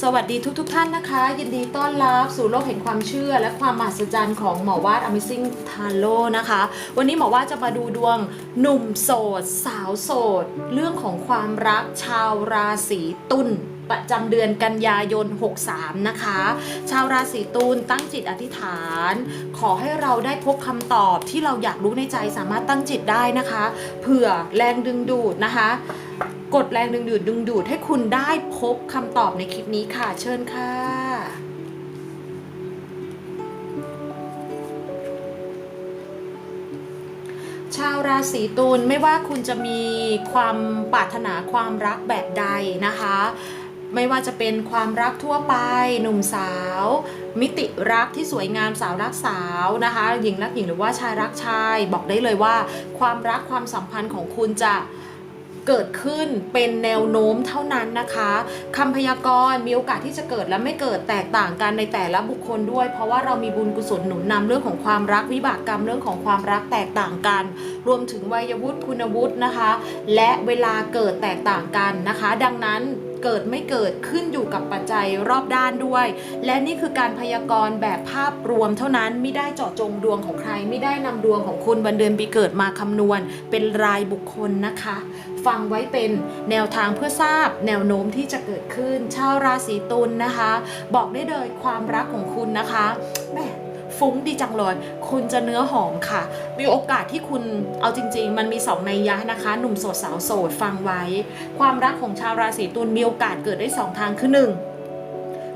สวัสดีทุกทท่านนะคะ ยินดีต้อนรับสู่โลกแห่งความเชื่อ และความมหัศจรรย์ของหมอวาด Amazing t a r o นะคะ วันนี้หมอวาดจะมาดูดวงหนุ่มโสด สาวโสด เรื่องของความรักชาวราศีตุลประจำเดือนกันยายน 63 นะคะ ชาวราศีตุลตั้งจิตอธิษฐาน ขอให้เราได้พบคำตอบที่เราอยากรู้ในใจสามารถตั้งจิตได้นะคะ เผื่อแรงดึงดูดนะคะ กดแรงดึงดูดดึงดูดให้คุณได้พบคำตอบในคลิปนี้ค่ะ เชิญค่ะชาวราศีตุลไม่ว่าคุณจะมีความปรารถนาความรักแบบใดนะคะ ไม่ว่าจะเป็นความรักทั่วไป หนุ่มสาว มิติรักที่สวยงามสาวรักสาวนะคะหญิงรักหญิงหรือว่าชายรักชาย บอกได้เลยว่า ความรักความสัมพันธ์ของคุณจะ เกิดขึ้นเป็นแนวโน้มเท่านั้นนะคะคำพยากรณ์มีโอกาสที่จะเกิดและไม่เกิดแตกต่างกันในแต่ละบุคคลด้วย เพราะว่าเรามีบุญกุศลหนุนนำเรื่องของความรักวิบากกรรมเรื่องของความรักแตกต่างกัน รวมถึงวัยวุฒิคุณวุฒินะคะ และเวลาเกิดแตกต่างกันนะคะ ดังนั้น เกิดไม่เกิดขึ้นอยู่กับปัจจัยรอบด้านด้วย และนี่คือการพยากรณ์แบบภาพรวมเท่านั้นไม่ได้เจาะจงดวงของใคร ไม่ได้นำดวงของคุณวันเดือนปีเกิดมาคำนวณ เป็นรายบุคคลนะคะ ฟังไว้เป็นแนวทางเพื่อทราบ แนวโน้มที่จะเกิดขึ้นชาวราศีตุลนะคะ บอกได้เลยความรักของคุณนะคะแม่ ฟุ้งดีจังเลย คุณจะเนื้อหอมค่ะ มีโอกาสที่คุณเอาจริง ๆ มันมีสองในยะนะคะ หนุ่มโสดสาวโสดฟังไว้ ความรักของชาวราศีตุลมีโอกาสเกิดได้สองทางคือหนึ่ง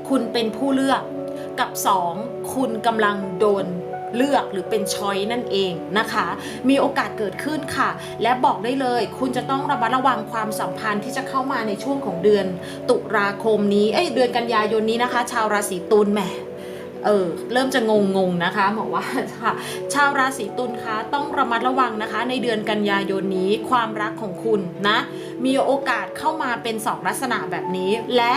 คุณเป็นผู้เลือกกับสองคุณกำลังโดนเลือกหรือเป็นช้อยนั่นเองนะคะ มีโอกาสเกิดขึ้นค่ะ และบอกได้เลย คุณจะต้องระมัดระวังความสัมพันธ์ที่จะเข้ามาในช่วงของเดือน ตุลาคมนี้ เอ้ยเดือนกันยายนนี้นะคะ ชาวราศีตุลแหม เออเริ่มจะงงงๆนะคะบอกว่าค่ะชาวราศีตุลคะต้องระมัดระวังนะคะ ในเดือนกันยายนนี้ความรักของคุณนะมีโอกาสเข้ามาเป็นสองลักษณะแบบนี้ และ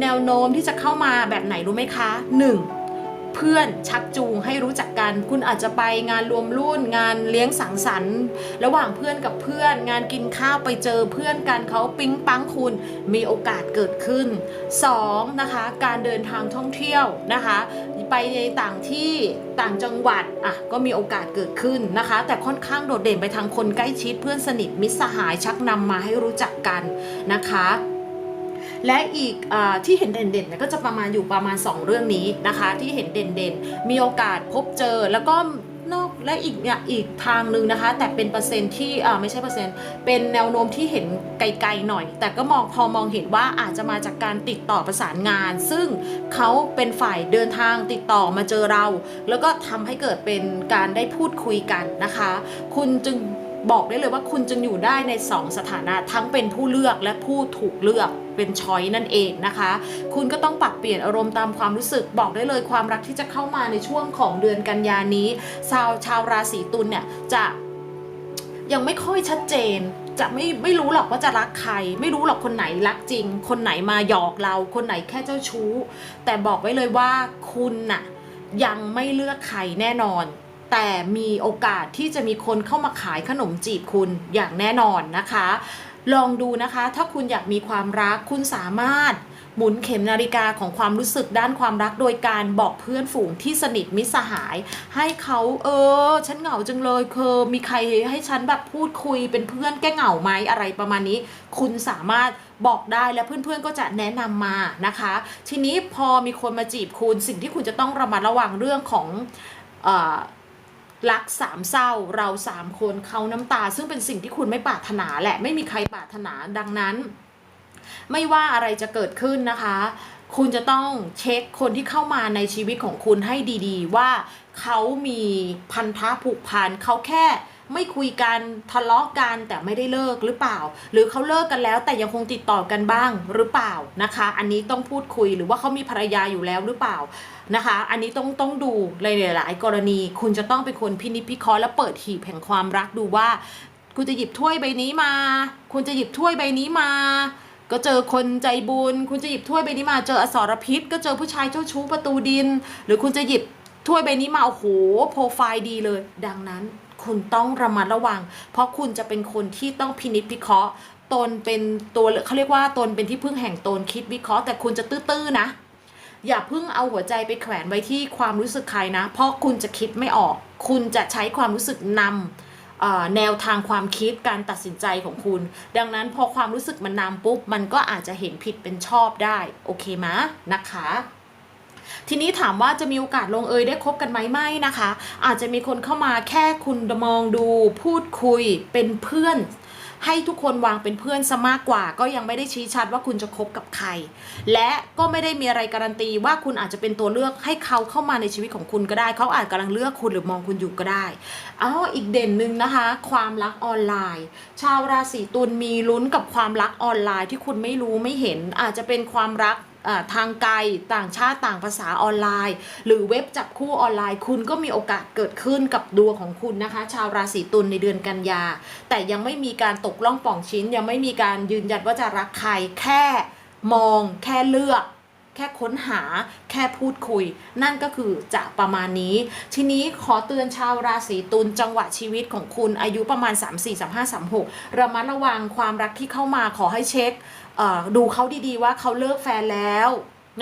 แนวโน้มที่จะเข้ามาแบบไหนรู้ไหมคะ 1. เพื่อนชักจูงให้รู้จักกัน คุณอาจจะไปงานรวมรุ่น งานเลี้ยงสังสรรค์ ระหว่างเพื่อนกับเพื่อน งานกินข้าวไปเจอเพื่อนกันเขาปิ๊งปังคุณมีโอกาสเกิดขึ้น 2. นะคะ การเดินทางท่องเที่ยวนะคะ ไปในต่างที่ต่างจังหวัดอะก็มีโอกาสเกิดขึ้นนะคะ แต่ค่อนข้างโดดเด่นไปทางคนใกล้ชิดเพื่อนสนิทมิตรสหายชักนำมาให้รู้จักกันนะคะและอีกอที่เห็นเด่นๆเนี่ยก็จะประมาณอยู่ประมาณ 2 เรื่องนี้นะคะ ที่เห็นเด่นๆ มีโอกาสพบเจอแล้วก็ และอีกเนี่ยอีกทางหนึ่งนะคะ แต่เป็นเปอร์เซ็นต์ที่อ่าไม่ใช่เปอร์เซ็นต์ เป็นแนวโน้มที่เห็นไกลๆหน่อย แต่ก็มองพอมองเห็นว่าอาจจะมาจากการติดต่อประสานงาน ซึ่งเขาเป็นฝ่ายเดินทางติดต่อมาเจอเรา แล้วก็ทำให้เกิดเป็นการได้พูดคุยกันนะคะ คุณจึง บอกได้เลยว่าคุณจึงอยู่ได้ใน 2 สถานะทั้งเป็นผู้เลือกและผู้ถูกเลือกเป็นช้อยนั่นเองนะคะ คุณก็ต้องปรับเปลี่ยนอารมณ์ตามความรู้สึกบอกได้เลยความรักที่จะเข้ามาในช่วงของเดือนกันยานี้ ชาวชาวราศีตุลเนี่ยจะยังไม่ค่อยชัดเจนจะไม่ไม่รู้หรอกว่าจะรักใคร ไม่รู้หรอกคนไหนรักจริง คนไหนมาหยอกเรา คนไหนแค่เจ้าชู้ แต่บอกไว้เลยว่าคุณน่ะยังไม่เลือกใครแน่นอน แต่มีโอกาสที่จะมีคนเข้ามาขายขนมจีบคุณอย่างแน่นอนนะคะ ลองดูนะคะ ถ้าคุณอยากมีความรักคุณสามารถหมุนเข็มนาฬิกาของความรู้สึกด้านความรักโดยการบอกเพื่อนฝูงที่สนิทมิตรสหาย ให้เขาเออ ฉันเหงาจังเลยเคอมีใครให้ฉันแบบพูดคุยเป็นเพื่อนแกเหงาไหมอะไรประมาณนี้ คุณสามารถบอกได้และเพื่อนๆก็จะแนะนำมานะคะ ทีนี้พอมีคนมาจีบคุณสิ่งที่คุณจะต้องระมัดระวังเรื่องของเออ รักสามเศร้าเราสามคนเขาน้ำตา ซึ่งเป็นสิ่งที่คุณไม่ปรารถนาแหละไม่มีใครปรารถนาดังนั้น ไม่ว่าอะไรจะเกิดขึ้นนะคะ คุณจะต้องเช็คคนที่เข้ามาในชีวิตของคุณให้ดี ๆ ว่าเขามีพันธะผูกพันเขาแค่ ไม่คุยกันทะเลาะกันแต่ไม่ได้เลิกหรือเปล่า หรือเขาเลิกกันแล้วแต่ยังคงติดต่อกันบ้างหรือเปล่านะคะ อันนี้ต้องพูดคุยหรือว่าเขามีภรรยาอยู่แล้วหรือเปล่านะคะ อันนี้ต้องต้องดูในหลาย ๆ กรณี คุณจะต้องเป็นคนพินิจพิเคราะห์และเปิดหีบแห่งความรักดูว่า คุณจะหยิบถ้วยใบนี้มา คุณจะหยิบถ้วยใบนี้มาก็เจอคนใจบุญ คุณจะหยิบถ้วยใบนี้มา เจออสรพิษ ก็เจอผู้ชายเจ้าชู้ประตูดิน หรือคุณจะหยิบถ้วยใบนี้มา โอ้โห โปรไฟล์ดีเลย ดังนั้น คุณต้องระมัดระวัง เพราะคุณจะเป็นคนที่ต้องพินิจพิเคราะห์ตนเป็นตัวเขาเรียกว่าตนเป็นที่พึ่งแห่งตนคิดวิเคราะห์แต่คุณจะตื้อๆนะ อย่าเพิ่งเอาหัวใจไปแขวนไว้ที่ความรู้สึกใครนะ เพราะคุณจะคิดไม่ออก คุณจะใช้ความรู้สึกนำแนวทางความคิดการตัดสินใจของคุณ ดังนั้นพอความรู้สึกมันนำปุ๊บ มันก็อาจจะเห็นผิดเป็นชอบได้ โอเคไหมนะคะ ทีนี้ถามว่าจะมีโอกาสลงเอยได้คบกันไหมไม่นะคะ อาจจะมีคนเข้ามาแค่คุณมองดูพูดคุยเป็นเพื่อน ให้ทุกคนวางเป็นเพื่อนซะมากกว่า ก็ยังไม่ได้ชี้ชัดว่าคุณจะคบกับใคร และก็ไม่ได้มีอะไรการันตีว่าคุณอาจจะเป็นตัวเลือกให้เขาเข้ามาในชีวิตของคุณก็ได้ เขาอาจกำลังเลือกคุณหรือมองคุณอยู่ก็ได้อ๋ออีกเด่นหนึ่งนะคะ ความรักออนไลน์ ชาวราศีตุลมีลุ้นกับความรักออนไลน์ที่คุณไม่รู้ไม่เห็น อาจจะเป็นความรัก ทางไกลต่างชาติต่างภาษาออนไลน์ หรือเว็บจับคู่ออนไลน์ คุณก็มีโอกาสเกิดขึ้นกับดวงของคุณนะคะ ชาวราศีตุลในเดือนกันยา แต่ยังไม่มีการตกล่องป่องชิ้น ยังไม่มีการยืนยันว่าจะรักใครแค่มองแค่เลือก แค่ค้นหาแค่พูดคุย นั่นก็คือจะประมาณนี้ ทีนี้ขอเตือนชาวราศีตุลจังหวะชีวิตของคุณอายุประมาณ 3 4 3 5 3 6ระมัดระวังความรักที่เข้ามาขอให้เช็คดูเขาดีๆว่าเขาเลิกแฟนแล้ว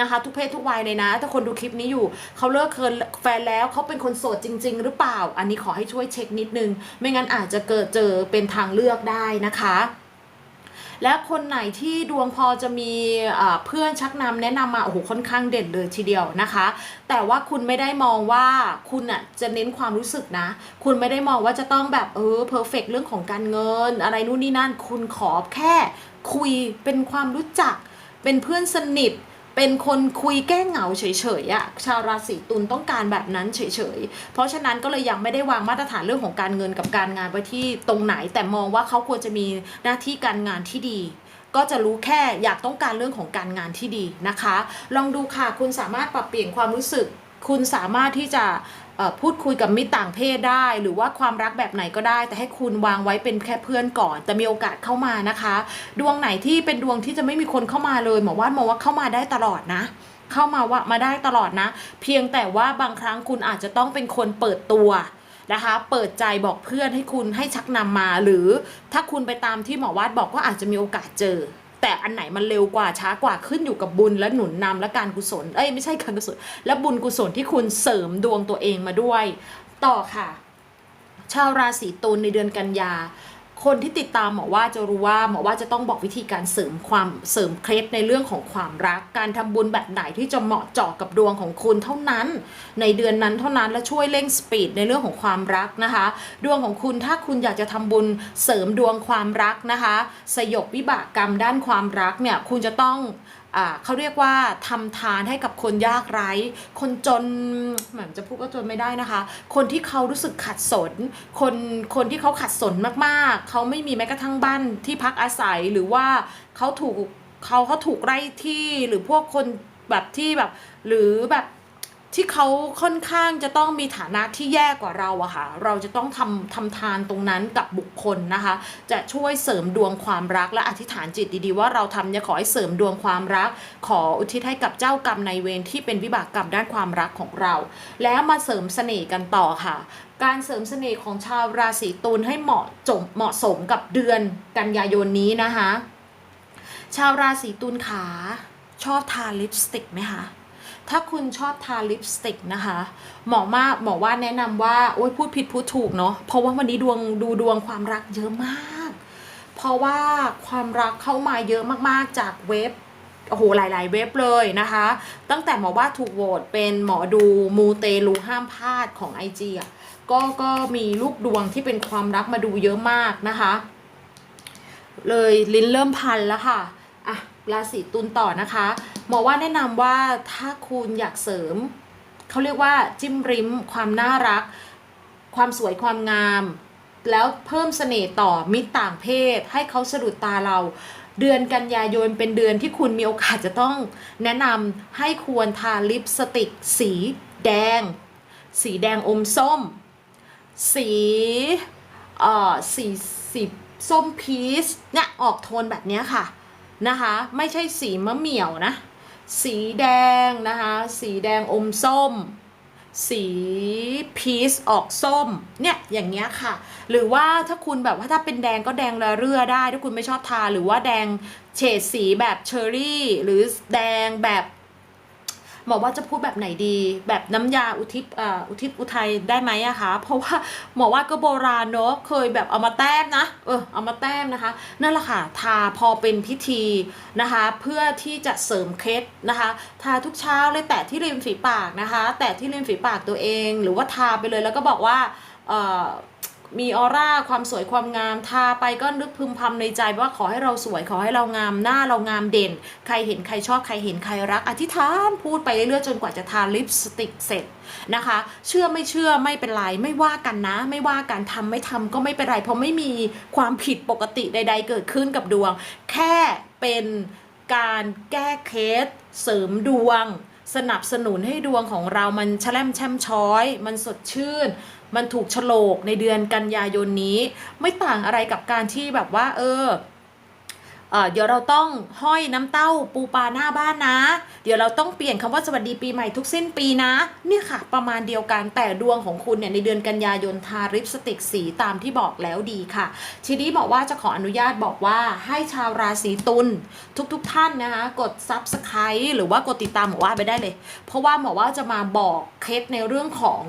นะคะทุกเพศทุกวัยเลยนะ ถ้าคนดูคลิปนี้อยู่เขาเลิกเคินแฟนแล้วเขาเป็นคนโสดจริง ๆ หรือเปล่า อันนี้ขอให้ช่วยเช็คนิดนึง ไม่งั้นอาจจะเกิดเจอเป็นทางเลือกได้นะคะ และคนไหนที่ดวงพอจะมีเอ่อเพื่อนชักนำแนะนำมาโอ้โหค่อนข้างเด่นเลยทีเดียวนะคะ แต่ว่าคุณไม่ได้มองว่าคุณอะจะเน้นความรู้สึกนะ คุณไม่ได้มองว่าจะต้องแบบเออเพอร์เฟกเรื่องของการเงิน อะไรนู่นนี่นั่น คุณขอแค่คุยเป็นความรู้จักเป็นเพื่อนสนิท เป็นคนคุยแก้เหงาเฉยๆอะชาวราศีตุลต้องการแบบนั้นเฉยๆ เพราะฉะนั้นก็เลยยังไม่ได้วางมาตรฐานเรื่องของการเงินกับการงานไว้ที่ตรงไหน แต่มองว่าเขาควรจะมีหน้าที่การงานที่ดีก็จะรู้แค่อยากต้องการเรื่องของการงานที่ดีนะคะ ลองดูค่ะ คุณสามารถปรับเปลี่ยนความรู้สึก คุณสามารถที่จะ พูดคุยกับมิตรต่างเพศได้ หรือว่าความรักแบบไหนก็ได้ แต่ให้คุณวางไว้เป็นแค่เพื่อนก่อน แต่มีโอกาสเข้ามานะคะ ดวงไหนที่เป็นดวงที่จะไม่มีคนเข้ามาเลยหมอว่ามองว่าเข้ามาได้ตลอดนะ เข้ามาว่ามาได้ตลอดนะ เพียงแต่ว่าบางครั้งคุณอาจจะต้องเป็นคนเปิดตัวนะคะ เปิดใจบอกเพื่อนให้คุณให้ชักนำมา หรือถ้าคุณไปตามที่หมอวาดบอกก็อาจจะมีโอกาสเจอ แต่อันไหนมันเร็วกว่าช้ากว่าขึ้นอยู่กับบุญและหนุนนำและการกุศลเอ้ยไม่ใช่การกุศลและบุญกุศลที่คุณเสริมดวงตัวเองมาด้วย ต่อค่ะ ชาวราศีตุลในเดือนกันยา คนที่ติดตามหมอว่าจะรู้ว่าหมอว่าจะต้องบอกวิธีการเสริมความเสริมเคล็ดในเรื่องของความรัก การทำบุญแบบไหนที่จะเหมาะเจาะกับดวงของคุณเท่านั้น ในเดือนนั้นเท่านั้นและช่วยเร่งสปีดในเรื่องของความรักนะคะ ดวงของคุณถ้าคุณอยากจะทำบุญเสริมดวงความรักนะคะ สยบวิบากกรรมด้านความรักเนี่ยคุณจะต้อง เขาเรียกว่าทำทานให้กับคนยากไร้ คนจนเหมือนจะพูดว่าจนไม่ได้นะคะ คนที่เขารู้สึกขัดสน คนคนที่เขาขัดสนมากๆ เขาไม่มีแม้กระทั่งบ้านที่พักอาศัยหรือว่าเขาถูกเขาเขาถูกไล่ที่หรือพวกคนแบบที่แบบ หรือแบบ ที่เขาค่อนข้างจะต้องมีฐานะที่แย่กว่าเราอะค่ะ เราจะต้องทำทำทานตรงนั้นกับบุคคลนะคะ จะช่วยเสริมดวงความรักและอธิษฐานจิตดีๆ ว่าเราทำเนี่ยขอให้เสริมดวงความรัก ขออุทิศให้กับเจ้ากรรมในเวรที่เป็นวิบากกรรมด้านความรักของเรา แล้วมาเสริมเสน่ห์กันต่อค่ะ การเสริมเสน่ห์ของชาวราศีตุลให้เหมาะจมเหมาะสมกับเดือนกันยายนนี้นะคะ ชาวราศีตุลขาชอบทาลิปสติกไหมคะ ถ้าคุณชอบทาลิปสติกนะคะ หมอมาหมอว่าแนะนำว่าโอ้ยพูดผิดพูดถูกเนาะเพราะว่าวันนี้ดวงดูดวงความรักเยอะมาก เพราะว่าความรักเข้ามาเยอะมากๆจากเว็บโอ้โหหลาย ๆ เว็บเลยนะคะ ตั้งแต่หมอว่าถูกโหวตเป็นหมอดูมูเตลูห้ามพลาดของ IG อะก็ก็มีลูกดวงที่เป็นความรักมาดูเยอะมากนะคะ เลยลิ้นเริ่มพันแล้วค่ะอะราศีตุลต่อนะคะ หมอว่าแนะนำว่าถ้าคุณอยากเสริม เขาเรียกว่าจิ้มริม ความน่ารัก ความสวยความงาม แล้วเพิ่มเสน่ห์ต่อมิตรต่างเพศ ให้เขาสะดุดตาเรา เดือนกันยายนเป็นเดือนที่คุณมีโอกาสจะต้อง แนะนำให้ควรทาลิปสติก สีแดง สีแดงอมส้ม สีเอ่อสีสีส้มพีชเนี่ยออกโทนแบบนี้ค่ะนะคะ ไม่ใช่สีมะเหมี่ยวนะ สีแดงนะคะ สีแดงอมส้ม สีพีชออกส้ม เนี่ยอย่างเงี้ยค่ะ หรือว่าถ้าคุณแบบว่าถ้าเป็นแดงก็แดงระเรื่อได้ ถ้าคุณไม่ชอบทาหรือว่าแดงเฉดสีแบบเชอร์รี่ หรือแดงแบบ หมอว่าจะพูดแบบไหนดี แบบน้ำยาอุทิศอุทิศอุทัยได้ไหมอะคะเพราะว่าหมอว่าก็โบราณเนอะเคยแบบเอามาแต้มนะเออเอามาแต้มนะคะ นั่นแหละค่ะทาพอเป็นพิธีนะคะ เพื่อที่จะเสริมเคล็ดนะคะทาทุกเช้าเลยแตะที่ริมฝีปากนะคะ แตะที่ริมฝีปากตัวเอง หรือว่าทาไปเลยแล้วก็บอกว่าเออ มีออร่าความสวยความงามทาไปก็นึกพึมพำในใจว่าขอให้เราสวยขอให้เรางามหน้าเรางามเด่น ใครเห็นใครชอบใครเห็นใครรัก อธิษฐานพูดไปเรื่อยๆจนกว่าจะทาลิปสติกเสร็จนะคะ เชื่อไม่เชื่อไม่เป็นไรไม่ว่ากันนะ ไม่ว่ากันทำไม่ทำก็ไม่เป็นไร เพราะไม่มีความผิดปกติใด ๆ เกิดขึ้นกับดวง แค่เป็นการแก้เคสเสริมดวง สนับสนุนให้ดวงของเรามันแช่มแช่มช้อย มันสดชื่น มันถูกฉลกในเดือนกันยายนนี้ ไม่ต่างอะไรกับการที่แบบว่า เออเดี๋ยวเราต้องห้อยน้ำเต้าปูปลาหน้าบ้านนะ เดี๋ยวเราต้องเปลี่ยนคำว่าสวัสดีปีใหม่ทุกสิ้นปีนะ เนี่ยค่ะ ประมาณเดียวกันแต่ดวงของคุณเนี่ยในเดือนกันยายนทาลิปสติกสีตามที่บอกแล้วดีค่ะ ทีนี้บอกว่าจะขออนุญาตบอกว่าให้ชาวราศีตุลทุกๆทท่านนะคะ กด Subscribe หรือว่ากดติดตามหมอว่าไปได้เลย เพราะว่าหมอว่าจะมาบอกเคล็ดในเรื่องของ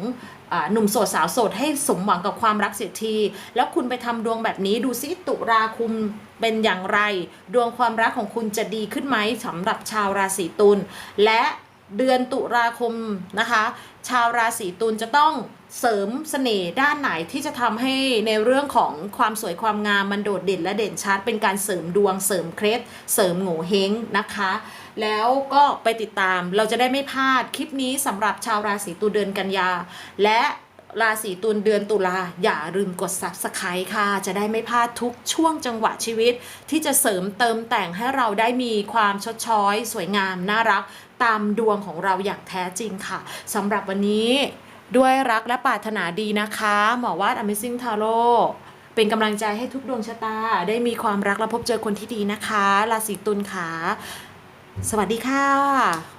หนุ่มโสดสาวโสดให้สมหวังกับความรักเสียที แล้วคุณไปทำดวงแบบนี้ดูซิตุราคุมเป็นอย่างไร ดวงความรักของคุณจะดีขึ้นไหมสำหรับชาวราศีตุลและเดือนตุลาคมนะคะ ชาวราศีตุลจะต้องเสริมเสน่ห์ด้านไหนที่จะทำให้ในเรื่องของความสวยความงามมันโดดเด่นและเด่นชัดเป็นการเสริมดวงเสริมเคล็ดเสริมโง่เฮงนะคะ แล้วก็ไปติดตามเราจะได้ไม่พลาดคลิปนี้สำหรับชาวราศีตุลเดือนกันยา และราศีตุลเดือนตุลาอย่าลืมกด subscribe ค่ะ จะได้ไม่พลาดทุกช่วงจังหวะชีวิต ที่จะเสริมเติมแต่งให้เราได้มีความชดช้อย สวยงาม น่ารัก ตามดวงของเราอย่างแท้จริงค่ะสำหรับวันนี้ด้วยรักและปรารถนาดีนะคะ หมอวาด Amazing Tarot เป็นกำลังใจให้ทุกดวงชะตา ได้มีความรักและพบเจอคนที่ดีนะคะ ราศีตุลค่ะ สวัสดีค่ะ